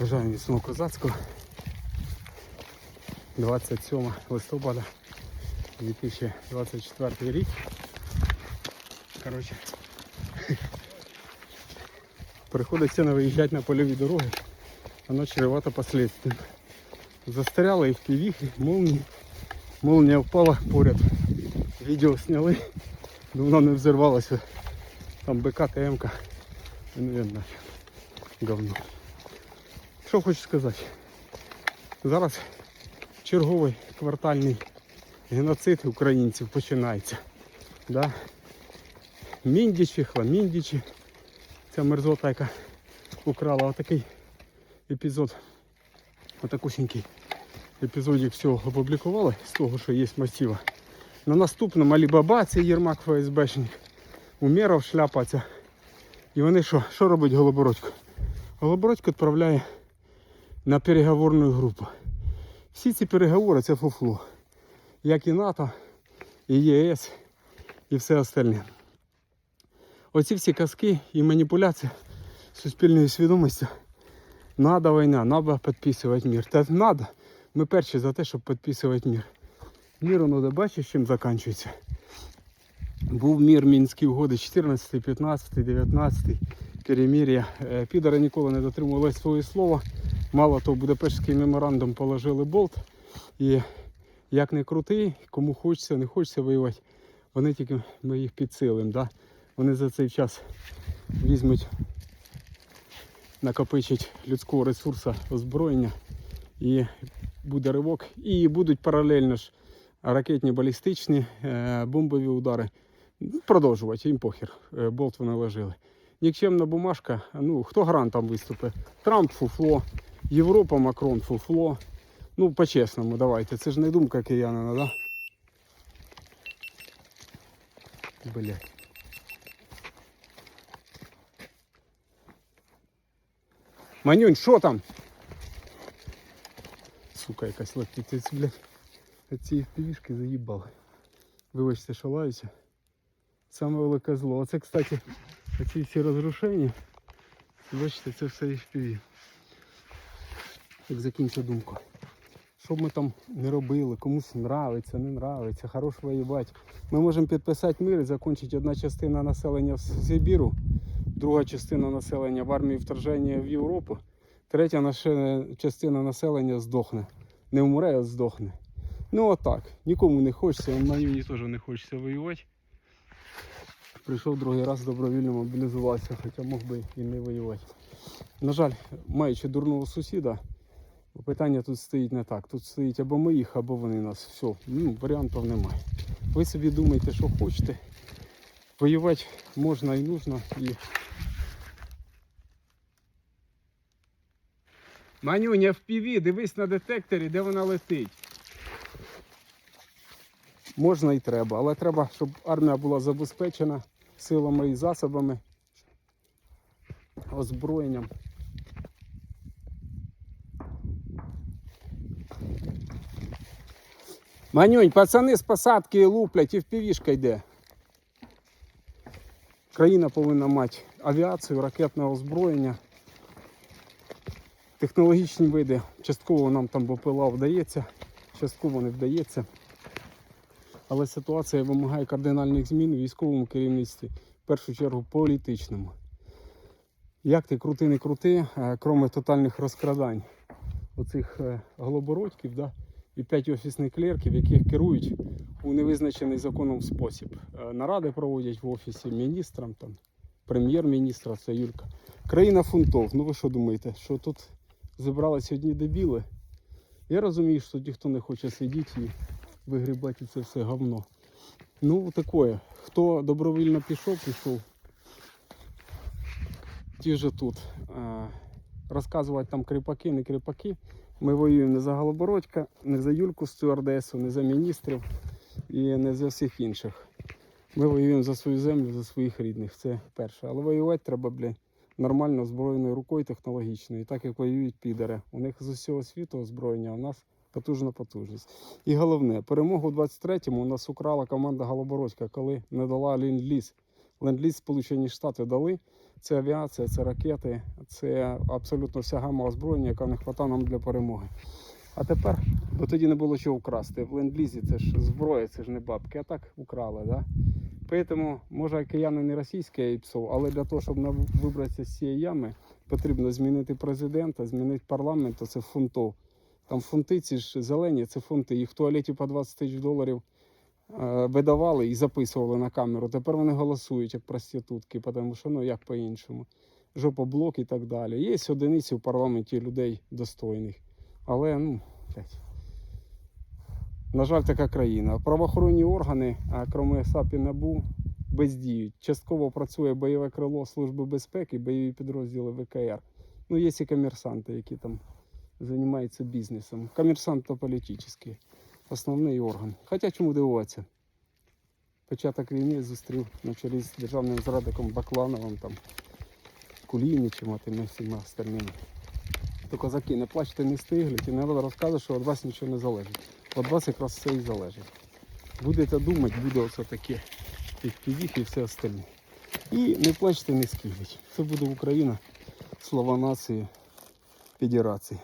Бажаю міцного козацького. 27 листопада 2024 рік. Коротше, приходиться не виїжджати на польові дороги, воно чревато последствиями. Застряли і в півіхи, молнії. Молнія впала поряд. Відео зняли, давно не взорвалося. Там БК, ТМК. Ну, я нафіг. Говно. Що хочу сказати? Зараз черговий квартальний геноцид українців починається. Да? Міндічі, хламіндічі. Ця мерзота, яка украла отакий епізод. Отакусінький епізодик всього опублікували з того, що є масива. На наступному Алібаба, це Єрмак ФСБшник, Умєров шляпа ця. І вони що? Що робить Голобородько? Голобородько відправляє на переговорну групу. Всі ці переговори це фуфло. Як і НАТО, і ЄС, і все остальне. Оці всі казки і маніпуляції суспільної свідомості. Надо війна, надо підписувати мир. Та надо. Ми перші за те, щоб підписувати мир. Мир, воно де бачиш, чим закінчується. Був мір Мінські угоди 14, 15, 19, перемір'я. Підари ніколи не дотримували своє слова. Мало того, Будапештський меморандум положили болт. І як не крутий, кому хочеться, не хочеться воювати, вони тільки ми їх підсилимо. Да? Вони за цей час візьмуть, накопичать людського ресурсу озброєння і буде ривок. І будуть паралельно ж ракетні балістичні е, бомбові удари. Ну, Продовжувати, їм похер. Е, Болт вони ложили. Нікчемна бумажка. Ну, хто грантом виступить? Трамп фуфло, Європа, Макрон фуфло. Ну, по-чесному, давайте. Це ж не думка киянина, да? Блять. Манюнь, що там? Сука, якась летить. Ці, блядь, ці півішки заїбали. Вибачте, що лаюся. Саме велике зло. Оце, кстати, оці всі розрушення. Бачите, це все FPV. Як закінчу думку. Що б ми там не робили, комусь нравиться, не нравиться, хорош воювати. Ми можемо підписати мир і закінчити одна частина населення в Сибіру, друга частина населення в армії вторження в Європу, третя наша- частина населення здохне. Не вмре, а здохне. Ну отак. Нікому не хочеться, мені теж не хочеться воювати. Прийшов другий раз добровільно мобілізувався, хоча мог би і не воювати. На жаль, маючи дурного сусіда, питання тут стоїть не так. Тут стоїть або ми їх, або вони нас. Все, ну, варіантів немає. Ви собі думайте, що хочете. Воювати можна і нужно. І... Манюня в піві, дивись на детекторі, де вона летить. Можна і треба, але треба, щоб армія була забезпечена силами і засобами, озброєнням. Манюнь, пацани з посадки луплять і впівішка йде. Країна повинна мати авіацію, ракетне озброєння, технологічні види. Частково нам там БПЛА вдається, частково не вдається. Але ситуація вимагає кардинальних змін у військовому керівництві, в першу чергу політичному. Як ти крути, не крути, е, кроме тотальних розкрадань оцих е, голобородьків да, і п'ять офісних клерків, яких керують у невизначений законом спосіб. Е, Наради проводять в офісі міністрам, там, прем'єр-міністра, це Юлька. Країна фунтов. Ну ви що думаєте, що тут зібралися одні дебіли? Я розумію, що ніхто не хоче сидіти і вигрібати це все говно. Ну, таке. Хто добровільно пішов, пішов. Ті вже тут. Розказувати там кріпаки, не кріпаки. Ми воюємо не за Голобородька, не за Юльку Стюардесу, не за міністрів і не за всіх інших. Ми воюємо за свою землю, за своїх рідних. Це перше. Але воювати треба, блядь, нормально озброєною рукою технологічною. Так як воюють підари. У них з усього світу озброєння, а у нас потужна потужність. І головне, перемогу у 23-му у нас украла команда Голобородька, коли не дала лін-ліс Ленд-ліз Сполучені Штати дали. Це авіація, це ракети, це абсолютно вся гама озброєння, яка не хватає нам для перемоги. А тепер, бо тоді не було чого вкрасти. В ленд-лізі це ж зброя, це ж не бабки, а так украли. Да? Тому, може, кияни не російське ПСО, але для того, щоб вибратися з цієї ями, потрібно змінити президента, змінити парламент, то це фунтов. Там фунти ці ж зелені, це фунти. Їх в туалеті по 20 тисяч доларів видавали і записували на камеру. Тепер вони голосують як проститутки, тому що ну як по-іншому. Жопоблок і так далі. Є одиниці в парламенті людей достойних. Але, ну. На жаль, така країна. Правоохоронні органи, крім САП і НАБУ, бездіють. Частково працює бойове крило Служби безпеки, бойові підрозділи ВКР. Ну, є і комерсанти, які там займаються бізнесом. Комерсант то політичний, основний орган. Хоча чому дивуватися? Початок війни зустрів на чолі з державним зрадником Баклановим, там, Кулінічем, а тими всіма остальними. То козаки, не плачте, не стигліть, і треба розказувати, що від вас нічого не залежить. Від вас якраз все і залежить. Будете думати, буде оце таке. FPV і все остальне. І не плачте, не скигліть. Це буде Україна, слава нації, Федерації.